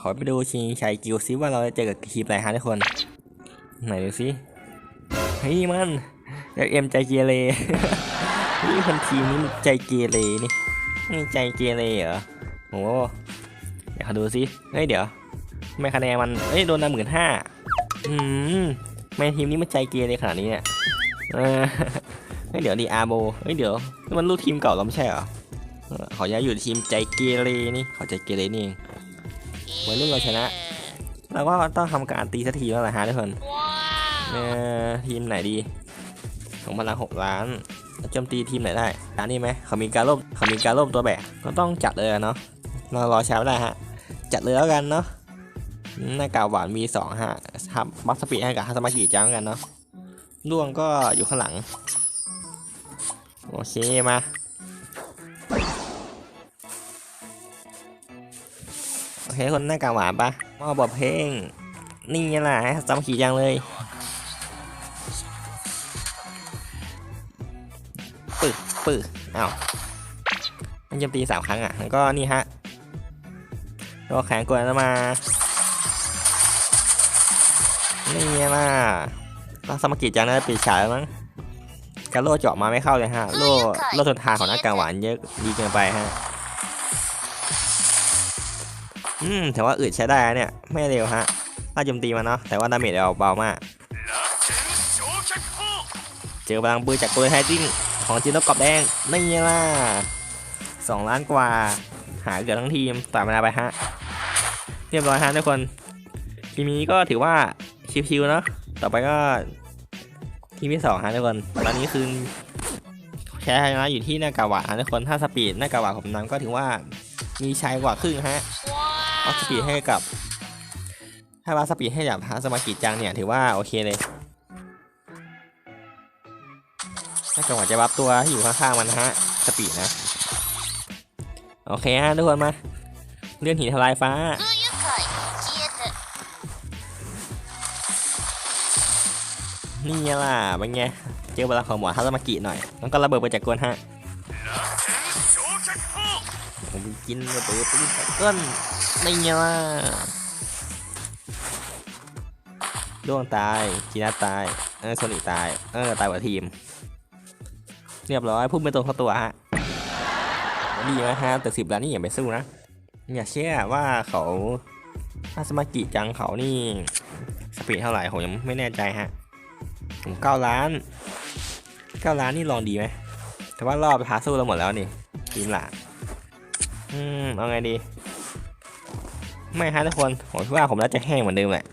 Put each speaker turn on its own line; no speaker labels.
ขอไปดูชิงชัยกิวซิว่าเราจะเจอกับทีมอะไรฮะทุกคน ไหนดูสิเฮ้ยมันเอ็มใจเกเรนี่คนทีมนี้มันใจเกเรนี่ใจเกเรเหรอโอ้เดี๋ยวเขาดูสิเฮ้ยเดี๋ยวไม่คะแนนมันเอ้ยโดนละหมื่นห้าอืมทำไม่ทีมนี้มันใจเกเรขนาดนี้เนี่ยเออเฮ้ยเดี๋ยวดีอาโบเฮ้ยเดี๋ยวมันลูกทีมเก่าเราไม่ใช่เหรอเออย้ายอยู่ทีมใจเกเรนี่ขาใจเกเรนี่เอง วัยรุ่นเราชนะเราก็ต้องทำการตีสักทีแล้วล่ะฮะทุกคนเออทีมไหนดีของพลังหกล้านโจมตีทีมไหนได้ร้านนี้ไหมเขามีการล่มเขามีการล่มตัวแบกก็ต้องจัดเลยอะเนาะเรารอช้าไม่ได้ฮะ จัดเลยแล้วกันเนาะหน้ากากหวานมีสองฮะทับบัฟสปีดให้กับฮัสมากิจังกันเนาะดวงก็อยู่ข้างหลัง โอเคมา โอเคคนหน้ากากหวานปะมาบอกเพลงนี่ไงล่ะจำขี่ยังเลยปึกปึกอ้าวมันจมตีสามครั้งอะแล้วก็นี่ฮะตัวแข็งกว่าแล้วมานี่ไงล่ะเราสมกิจจังนะปีฉายแล้วมั้งกระโลเจาะมาไม่เข้าเลยฮะ โล่โล่ทนทานของหน้ากากหวานเยอะดีเกินไปฮะ อืมถือว่าอึดใช้ได้เนี่ย ไม่เร็วฮะถ้าโจมตีมาเนาะ แต่ว่าดาเมจเราเบามาก เจอพลังปืนจากตัวไฮจิ้งของจินตกรอบแดงนี่ล่ะสองล้านกว่า หาเกือบทั้งทีมต่อเวลาไปฮะ เรียบร้อยฮะทุกคนทีมนี้ก็ถือว่าชิวๆเนาะ ต่อไปก็ทีมที่สองฮะทุกคน ตอนนี้คือแชร์นะอยู่ที่หน้ากาวะฮะทุกคน ถ้าสปีดหน้ากาวะผมนำก็ถือว่ามีชัยกว่าครึ่งฮะ อัพสปีดให้กับให้วัาสปีดให้กับฮาสมากิจังเนี่ยถือว่าโอเคเลยถ้าจังหวะจะบับตัวที่อยู่ข้างๆมันฮะสปีดนะ โอเคฮะทุกคนมา เลื่อนหินทลายฟ้านี่ล่ะเป็นไง เจอเวลาของหมอฮาสมากิหน่อย แล้วก็ระเบิดไปจากกวนฮะผมกินระเบิดไปจากก้น นี่ไงล่ะดวงตายจีน่าตาย เออโซนิตาย เออ ตายกว่าทีม เรียบร้อยพุ่งไปตรงเข้าตัวฮะดีไหมฮะแต่สิบล้านนี่อย่าไปสู้นะ อย่าเชื่อว่าเขาฮาสมากิจังเขานี่ สปีดเท่าไหร่ผมยังไม่แน่ใจฮะ ผมเก้าล้านเก้าล้านนี่ลองดีไหม แต่ว่ารอบพาสู้เราหมดแล้วนี่ทีมหลักอืม เอาไงดี ไม่ฮะทุกคนผมคิดว่าผมน่าจะแห้งเหมือนเดิมแหละ